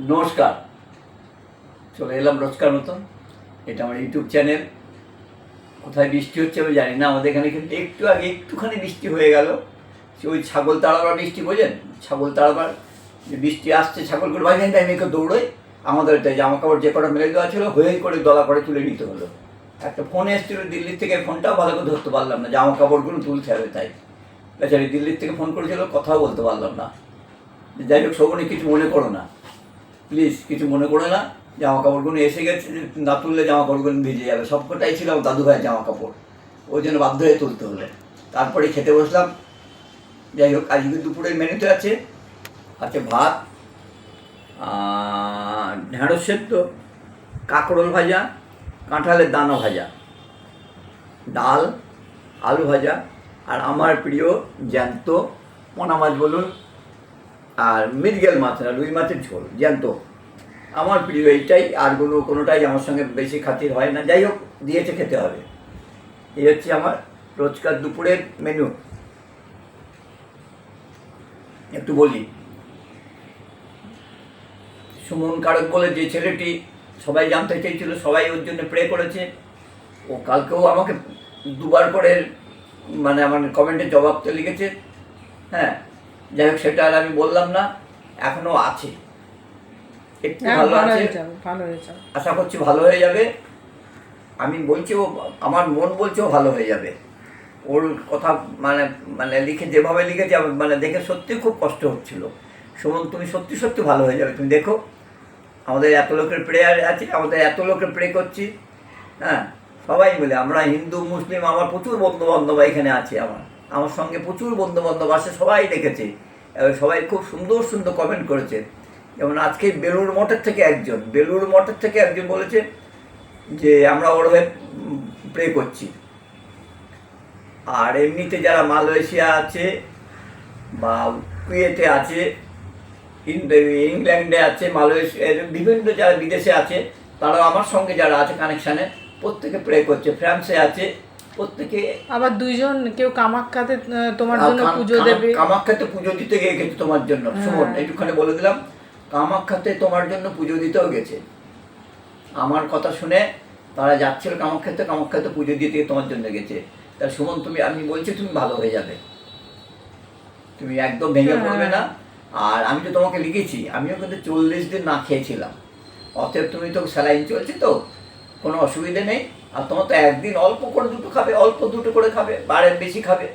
নমস্কার। চলে এলাম রোজকার মতন। এটা আমার ইউটিউব চ্যানেল। কোথায় বৃষ্টি হচ্ছে আমি জানি না, আমাদের এখানে কিন্তু একটু আগে একটুখানি বৃষ্টি হয়ে গেল। ওই ছাগল তাড়াবার বৃষ্টি, বোঝেন? ছাগল তাড়াবার, যে বৃষ্টি আসছে ছাগলগুলো বাইরে টাইমে একটু দৌড়োয় আমাদের একটা জামা কাপড় যে কটা মেলে দেওয়া ছিল হয়ে করে দলা করে তুলে নিতে হলো। একটা ফোন এসেছিল দিল্লির থেকে ফোনটাও ভালো করে ধরতে পারলাম না। জামা কাপড়গুলো তুলতে হবে তাই। বেচারি দিল্লির থেকে ফোন করেছিল, কথাও বলতে পারলাম না। যাই হোক শোভনে কিছু মনে করো না। প্লিজ কিছু মনে করো না জামা কাপড়গুলো এসে গেছে, না তুললে জামা কাপড়গুলো ভিজে যাবে। সবকটাই ছিল আমার দাদু ভাইয়ের জামা কাপড় ওই জন্য বাধ্য হয়ে তুলতে হলে। তারপরে খেতে বসলাম। যাই হোক, আজকে দুপুরের মেনুতে আছে আছে ভাত ঢেঁড়স সেদ্ধ, কাঁকরোল ভাজা, কাঁঠালের দানা ভাজা, ডাল, আলু ভাজা, আর আমার প্রিয় জ্যান্ত পোনা মাছ বলুন আর মৃগেল মাছ না, রুই মাছের ঝোল জ্যান্ত আমার প্রিয় এইটাই, আর কোনো, কোনোটাই আমার সঙ্গে বেশি খাতির হয় না। যাই হোক, দিয়েছে, খেতে হবে। এই হচ্ছে আমার রোজকার দুপুরের মেনু একটু বলি। সুমন কারক বলে, যে ছেলেটি সবাই জানতে চেয়েছিল, সবাই ওর জন্য প্রে করেছে। ও কালকেও আমাকে দুবার করে মানে আমার কমেন্টে জবাব তো লিখেছে। হ্যাঁ যাই হোক সেটা আর আমি বললাম না এখনও আছে। একটু হ্যাঁ, ভালো আছে। আশা করছি ভালো হয়ে যাবে। আমি বলছি ও আমার মন বলছে ও ভালো হয়ে যাবে। ওর কথা মানে মানে লিখে যেভাবে লিখেছে মানে দেখে সত্যি খুব কষ্ট হচ্ছিল। সুমন তুমি সত্যি সত্যি ভালো হয়ে যাবে। তুমি দেখো আমাদের এত লোকের প্রেয়ার আছে আমাদের এত লোকের প্রে করছি। হ্যাঁ সবাই মিলে আমরা হিন্দু মুসলিম আমার প্রচুর বন্ধু বান্ধব এখানে আছে আমার। আমার সঙ্গে প্রচুর বন্ধু বান্ধব আসে, সবাই দেখেছে। সবাই খুব সুন্দর সুন্দর কমেন্ট করেছে। যেমন আজকে বেলুর মঠের থেকে একজন বেলুর মঠের থেকে একজন বলেছে যে, আমরা ওর প্রে করছি। আর এমনিতে যারা মালয়েশিয়া আছে বা কুয়েতে আছে ইংল্যান্ডে আছে, মালয়েশিয়া, বিভিন্ন যারা বিদেশে আছে, তারাও আমার সঙ্গে যারা আছে কানেকশানে প্রত্যেকে প্রে করছে। ফ্রান্সে আছে প্রত্যেকে আবার দুইজন কেউ আহ, তোমার জন্য পুজো দেবে। কামাখ্যাতে পুজো দিতে গিয়ে গেছে তোমার জন্য। হ্যাঁ। শুনুন বলে দিলাম কামাখ্যাতে তোমার জন্য পুজো দিতেও গেছে। আমার কথা শুনে তারা যাচ্ছিল কামাখ্যাতে কামাখ্যাতে পুজো দিতে তোমার জন্য গেছে। তা সুমন তুমি আমি বলছি তুমি ভালো হয়ে যাবে। তুমি একদম ভেঙে হ্যাঁ। পড়বে না। আর আমি তো তোমাকে লিখেছি আমিও কিন্তু চল্লিশ দিন না খেয়েছিলাম। অতএব তুমি তো স্যালাইন চলছে তো কোনো অসুবিধে নেই। আর তোমার তো একদিন অল্প করে দুটো খাবে, অল্প দুটো করে খাবে, বারে বেশি খাবে।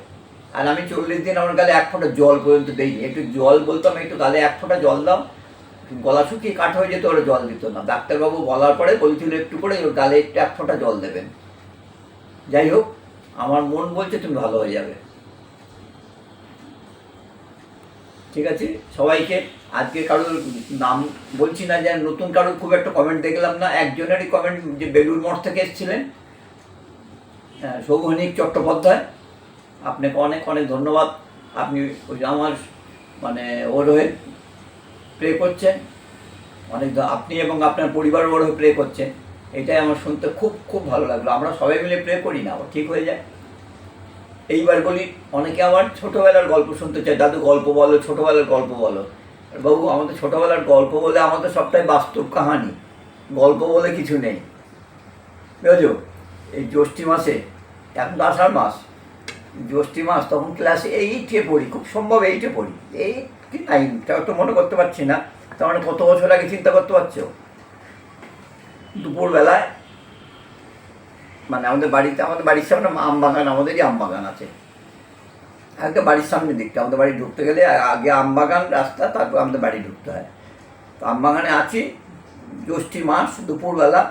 আর আমি চল্লিশ দিন আমার গালে এক ফোঁটা জল পর্যন্ত দিইনি। একটু জল বলতাম একটু গালে এক ফোঁটা জল দাও। গলা শুকিয়ে কাঠ হয়ে যেত, ওরা জল দিত না। ডাক্তারবাবু বলার পরে বলছিল একটু করে, ওর গালে একটু এক ফোঁটা জল দেবেন। যাই হোক, আমার মন বলছে তুমি ভালো হয়ে যাবে। ঠিক আছে? সবাইকে আজকে কারোর নাম বলছি না, যে নতুন কারোর খুব একটা কমেন্ট দেখলাম না। একজনেরই কমেন্ট যে বেলুর মঠ থেকে এসেছিলেন সৌগনিক চট্টোপাধ্যায়। আপনাকে অনেক অনেক ধন্যবাদ। আপনি আমার মানে ওর হয়ে প্রে করছেন। অনেক আপনি এবং আপনার পরিবার ওর হয়ে প্রে করছেন। এটাই আমার শুনতে খুব খুব ভালো লাগল। আমরা সবাই মিলে প্রে করি না ঠিক হয়ে যায়। এইবার বলি, অনেকে আমার ছোটোবেলার গল্প শুনতে চায়। দাদু, গল্প বলো, ছোটোবেলার গল্প বলো। বাবু, আমাদের ছোটোবেলার গল্প বলে আমাদের সবটাই বাস্তব কাহানি। গল্প বলে কিছু নেই। বুঝেছ? এই জ্যৈষ্ঠী মাসে, এখন তো আষাঢ় মাস। জ্যৈষ্ঠী মাস, তখন ক্লাসে এইটে পড়ি, খুব সম্ভব এইটে পড়ি। এই কি নাইন তাও তো মনে করতে পারছি না। তার মানে কত বছর আগে চিন্তা করতে পারছ? দুপুরবেলায় মানে আমাদের বাড়িতে, আমাদের বাড়ির সামনে আম বাগান, আমাদেরই আম বাগান আছে। একটা বাড়ির সামনে দিকটা আমাদের বাড়ি ঢুকতে গেলে আগে আম বাগান রাস্তা, তারপর আমাদের বাড়ি ঢুকতে হয়। তো আম বাগানে আছি জ্যৈষ্ঠী মাস, দুপুরবেলা,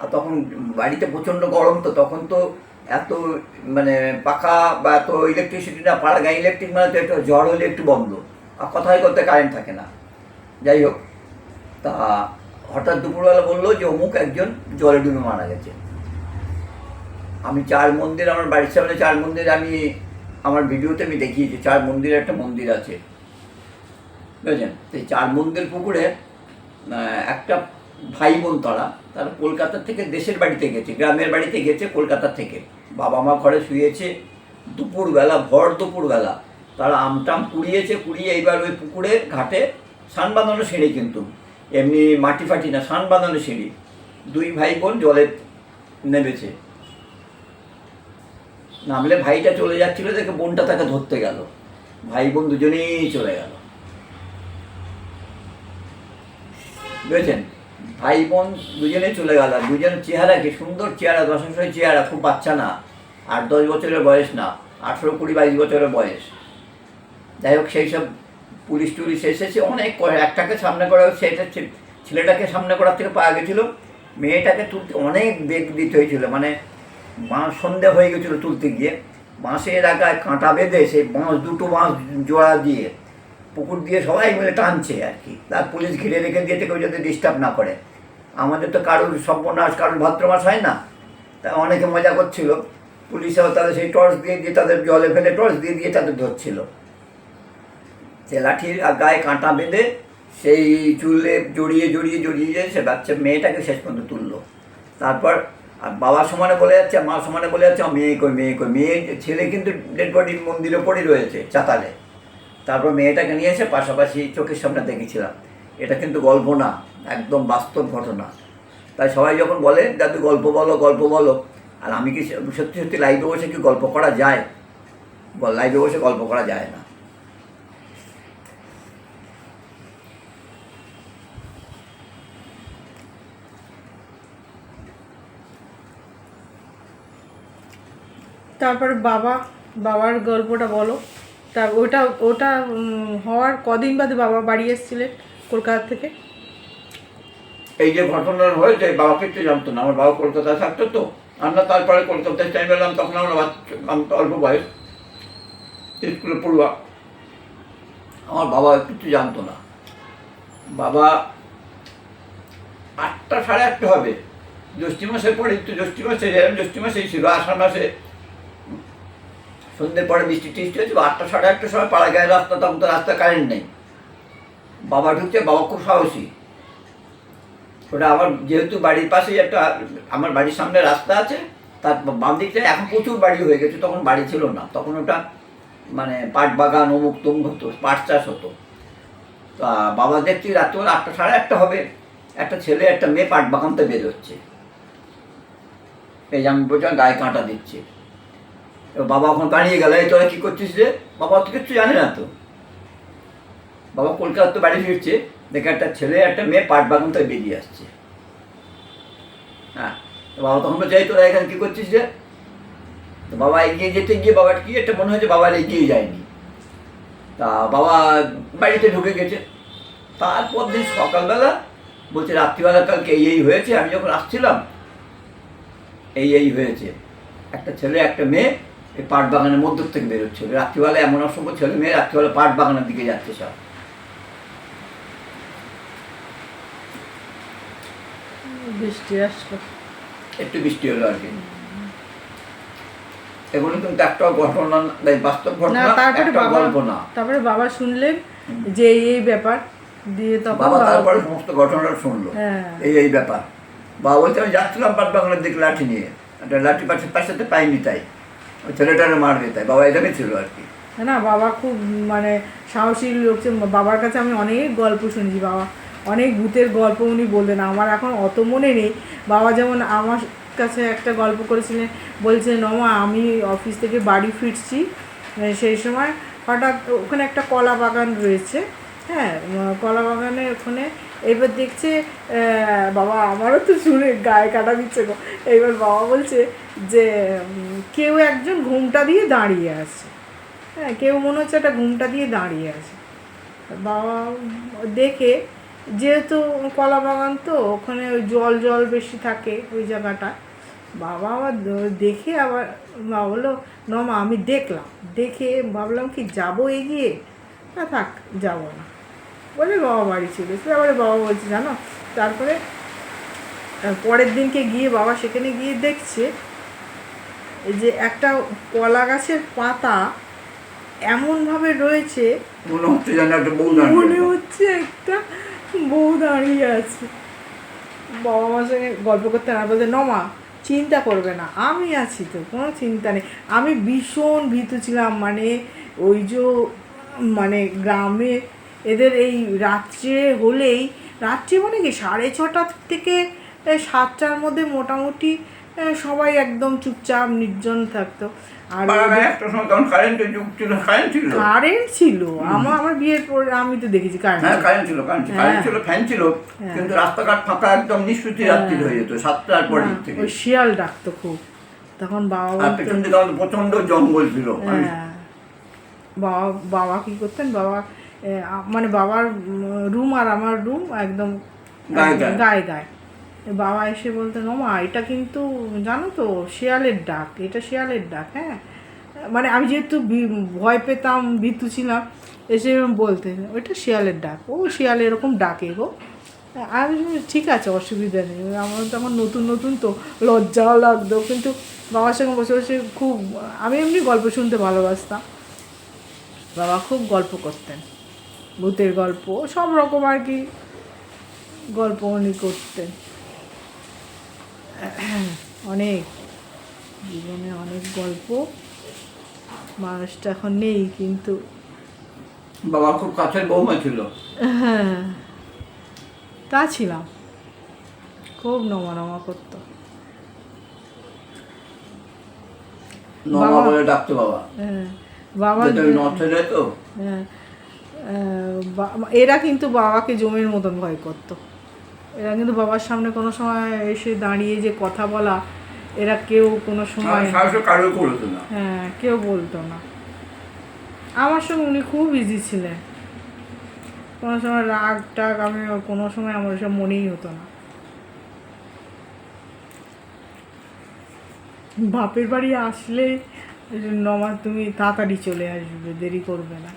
আর তখন বাড়িতে প্রচণ্ড গরম তো, তখন তো এত মানে পাখা বা এত ইলেকট্রিসিটি না, পাড়া গায়ে ইলেকট্রিক মানে তো একটু ঝড় হলে একটু বন্ধ। আর কথাই করতে কারেন্ট থাকে না। যাই হোক, তা হঠাৎ দুপুরবেলা বলল যে অমুক একজন জলে ডুবে মারা গেছে। আমি চার মন্দির, আমার বাড়ির সামনে চার মন্দির, আমি আমার ভিডিওতে আমি দেখিয়েছি, চার মন্দিরে একটা মন্দির আছে। বুঝলেন সেই চার মন্দির পুকুরে একটা ভাই বোন তারা তারা কলকাতা থেকে দেশের বাড়িতে গেছে, গ্রামের বাড়িতে গেছে কলকাতা থেকে। বাবা মা ঘরে শুয়েছে, দুপুরবেলা, ভর দুপুরবেলা। তারা আমটাম কুড়িয়েছে, কুড়িয়ে এইবার ওই পুকুরে, ঘাটে সান বাঁধানো সিঁড়ি কিন্তু। এমনি মাটি ফাটি না সান বাঁধানো সিঁড়ি। দুই ভাই বোন জলে নেমেছে। নামলে ভাইটা চলে যাচ্ছিল, দেখে বোনটা তাকে ধরতে গেল। ভাই বোন দুজনেই চলে গেল। বুঝেছেন? ভাই বোন দুজনেই চলে গেল। আর দুজনের চেহারা কি সুন্দর চেহারা দশাশয় চেহারা, খুব বাচ্চা না। আট দশ বছরের বয়স না, আঠেরো কুড়ি বাইশ বছরের বয়স। যাই হোক, সেই সব পুলিশ টুলিশ এসেছে, অনেক একটাকে সামনে করা সেটা ছেলেটাকে সামনে করার থেকে পাওয়া গেছিল। মেয়েটাকে তুলতে অনেক বেগ দিতে হয়েছিল মানে বাঁশ সন্ধে হয়ে গেছিল তুলতে গিয়ে, বাঁশের এলাকায় কাঁটা বেঁধে সেই বাঁশ, দুটো বাঁশ জোড়া দিয়ে পুকুর দিয়ে সবাই মিলে টানছে আর কি। তার পুলিশ ঘিরে রেখে দিয়েছে কেউ যাতে ডিস্টার্ব না করে। আমাদের তো কারোর সর্বনাশ, কারোর ভাদ্র মাস হয় না। তা অনেকে মজা করছিল। পুলিশেও তাদের সেই টর্চ দিয়ে দিয়ে তাদের জলে ফেলে টর্চ দিয়ে দিয়ে তাদের ধরছিল। সে লাঠির গায়ে কাঁটা বেঁধে সেই চুলে জড়িয়ে জড়িয়ে জড়িয়ে সে বাচ্চা, মেয়েটাকে শেষ পর্যন্ত তুললো। তারপর আর বাবা সমানে বলে যাচ্ছে মা সমানে বলে যাচ্ছে "আমার মেয়ে কই মেয়ে কই? মেয়ে ছেলে কিন্তু ডেড বডি মন্দিরে পড়ে রয়েছে, চাতালে। তারপর মেয়েটাকে নিয়ে এসে পাশাপাশি চোখের সামনে দেখেছিলাম। এটা কিন্তু গল্প না, একদম বাস্তব ঘটনা। তাই সবাই যখন বলে, দাদু, গল্প বলো গল্প বলো। আর আমি কি সত্যি সত্যি লাইভে বসে কি গল্প করা যায়? লাইভে বসে গল্প করা যায় না। তারপরে বাবা, বাবার গল্পটা বলো। তা ওটা ওটা হওয়ার কদিন বাদে বাবা বাড়ি এসেছিলেন কলকাতা থেকে? এই যে ঘটনা হয়েছে বাবা কিছু জানতো না। আমার বাবা কলকাতায় থাকতো তো। আমরা তারপরে কলকাতায় টাইম এলাম তখন আমরা তো অল্প বয়স। স্কুলে পড়ুয়া। আমার বাবা কিছু জানতো না। বাবা আটটা সাড়ে আটটা হবে। জ্যৈষ্ঠী মাসের পরে একটু জ্যৈষ্ঠী মাসে জ্যৈষ্ঠী মাসেই ছিল, আষাঢ় মাসে। সন্ধ্যের পরে বৃষ্টি টিষ্টি হচ্ছে আটটা, সাড়ে আটটার সময় পাড়া গায়ে রাস্তা, তখন তো রাস্তা কারেন্ট নেই। বাবা ঢুকছে, বাবা খুব সাহসী। ওটা আমার যেহেতু বাড়ির পাশেই একটা, আমার বাড়ির সামনে রাস্তা আছে, তার বাম দিকটা এখন প্রচুর বাড়ি হয়ে গেছে, তখন বাড়ি ছিল না। তখন ওটা মানে পাট বাগান, অমুক তমুক হতো, পাট চাষ হতো। তা বাবা দেখছি রাত্রিবেলা আটটা, সাড়ে আটটা হবে, একটা ছেলে, একটা মেয়ে পাট বাগানতে বেরোচ্ছে। এই আমি বলছিলাম, গায়ে কাঁটা দিচ্ছে। বাবা ওখানে দাঁড়িয়ে গেল, এই তোরা কী করছিস রে? বাবা তো কিচ্ছু জানে না তো। বাবা কলকাতা তো বাড়ি ফিরছে, দেখে একটা ছেলে, একটা মেয়ে পাট বাগান থেকে বেরিয়ে আসছে। হ্যাঁ বাবা তখন এই তোরা এখানে কী করছিস রে? তো বাবা এগিয়ে যেতে গিয়ে বাবার কি একটা মনে হয়েছে বাবার এগিয়ে যায়নি। তা বাবা বাড়িতে ঢুকে গেছে। তারপর দিন সকালবেলা বলছে, রাত্রিবেলা কালকে এই এই হয়েছে। আমি যখন আসছিলাম, এই এই হয়েছে। একটা ছেলে, একটা মেয়ে এই পাট বাগানের মধ্য থেকে বেরোচ্ছিল রাত্রিবেলা এমন অসম্ভব ছেলে মেয়ে রাত্রিবেলা পাট বাগানের দিকে যাচ্ছে সব। বৃষ্টি আসলো একটু বৃষ্টি হলো আর কি। এগুলো কিন্তু একটা ঘটনা এই বাস্তব ঘটনা একটা বাবা গল্প না। তারপরে বাবা শুনলেন যে এই ব্যাপার দিয়ে তখন বাবা তারপরে সমস্ত ঘটনাটা শুনলো। হ্যাঁ। এই এই ব্যাপার। বাবা বলছে আমি যাচ্ছিলাম পাট বাগানের দিকে লাঠি নিয়ে। একটা লাঠি পাশে পাশাতে পাইনি তাই। ছেলেটারে মারবে তাই বাবা এখানে ছিল আর কি। না, বাবা খুব মানে সাহসী লোক বাবার কাছে আমি অনেক গল্প শুনেছি, বাবা। অনেক ভূতের গল্প উনি বললেন আমার এখন অত মনে নেই। বাবা যেমন আমার কাছে একটা গল্প করেছিলেন, বলছে, নমা, আমি অফিস থেকে বাড়ি ফিরছি। মানে সেই সময় হঠাৎ ওখানে একটা কলা বাগান রয়েছে। হ্যাঁ কলা বাগানের ওখানে এবার দেখছে বাবা আমারও তো শুনে গায়ে কাটা দিচ্ছে গো। এইবার বাবা বলছে যে কেউ একজন ঘুমটা দিয়ে দাঁড়িয়ে আছে। হ্যাঁ কেউ মনে হচ্ছে একটা ঘুমটা দিয়ে দাঁড়িয়ে আছে। বাবা দেখে যেহেতু কলা বাগান তো, ওখানে ওই জল জল বেশি থাকে ওই জায়গাটা। বাবা আবার দেখে আবার মা বলল নমা আমি দেখলাম। দেখে ভাবলাম কি, যাব এগিয়ে? না থাক, যাব না। বলে বাবা বাড়ি ছিল। সে আবার বাবা বলছে জানো তারপরে পরের দিনকে গিয়ে বাবা সেখানে গিয়ে দেখছে এই যে একটা কলা গাছের পাতা এমনভাবে রয়েছে মনে হচ্ছে যেন একটা বউ মনে দাঁড়িয়ে হচ্ছে একটা বউ দাঁড়িয়ে আছে। বাবা মার সঙ্গে গল্প করতে না বলতে নমা চিন্তা করবে না আমি আছি তো কোনো চিন্তা নেই। আমি ভীষণ ভীতু ছিলাম মানে ওই যে মানে গ্রামে এদের এই রাত্রে হলেই রাত্রি মানে কি সাড়ে ছটার থেকে সাতটার মধ্যে মোটামুটি সবাই একদম চুপচাপ নির্জন থাকতো। আর কারেন্ট ছিল কারেন্ট ছিল? আমার আমার বিয়ের পরে আমি তো দেখেছি কারেন্ট হ্যাঁ কারেন্ট ছিল কারেন্ট ছিল। হ্যাঁ। কারেন্ট ছিল ফ্যান ছিল কিন্তু রাস্তাঘাট ফাঁকা একদম রাত্রি হয়ে যেত সাতটার পর থেকে। শিয়াল ডাকতো খুব। তখন বাবা পেছন দিকে প্রচণ্ড জঙ্গল ছিল। হ্যাঁ। বাবা বাবা কি করতেন? বাবা মানে বাবার রুম আর আমার রুম একদম গায়ে গায়ে। বাবা এসে বলতেন মামা এটা কিন্তু জানো তো শিয়ালের ডাক এটা শিয়ালের ডাক হ্যাঁ? মানে আমি যেহেতু ভয় পেতাম ভীতু ছিলাম এসে বলতেন ওইটা শিয়ালের ডাক ও শিয়াল এরকম ডাকে গো। আমি ঠিক আছে অসুবিধা নেই। আমার তো আমার নতুন নতুন তো লজ্জাও লাগতো কিন্তু বাবার সঙ্গে বসে বসে খুব আমি এমনি গল্প শুনতে ভালোবাসতাম। বাবা খুব গল্প করতেন। ভূতের গল্প সব রকম আর কি গল্প উনি করতেন। অনেক জীবনে অনেক গল্প মানুষটা এখন নেই কিন্তু বাবা খুব কাছের বৌমা ছিল। হ্যাঁ তা ছিলাম। খুব নমা নমা করতো। নমা বাবা- বলে ডাকতো বাবা। হ্যাঁ বাবা তো। হ্যাঁ, এরা কিন্তু বাবাকে জমির মতন ভয় করতো। এরা কিন্তু বাবার সামনে কোনো সময় এসে দাঁড়িয়ে যে কথা বলা এরা কেউ কোনো সময় না। হ্যাঁ কেউ বলতো না। আমার সঙ্গে উনি খুব ইজি ছিলেন। কোনো সময় রাগ টাগ আমি কোনো সময় আমার সব মনেই হতো না। বাপের বাড়ি আসলে নমা তুমি তাড়াতাড়ি চলে আসবে দেরি করবে না।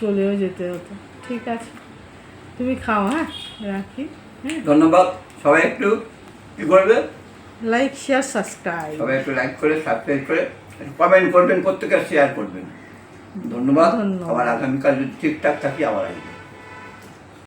চলেও যেতে হতো। ঠিক আছে। তুমি খাও হ্যাঁ? রাখি হ্যাঁ? ধন্যবাদ। সবাই একটু কি করবে? লাইক শেয়ার সাবস্ক্রাইব সবাই একটু লাইক করে সাবস্ক্রাইব করে কমেন্ট করবেন প্রত্যেকে শেয়ার করবেন। ধন্যবাদ। আবার আগামীকাল যদি ঠিকঠাক থাকি আবার আসবেন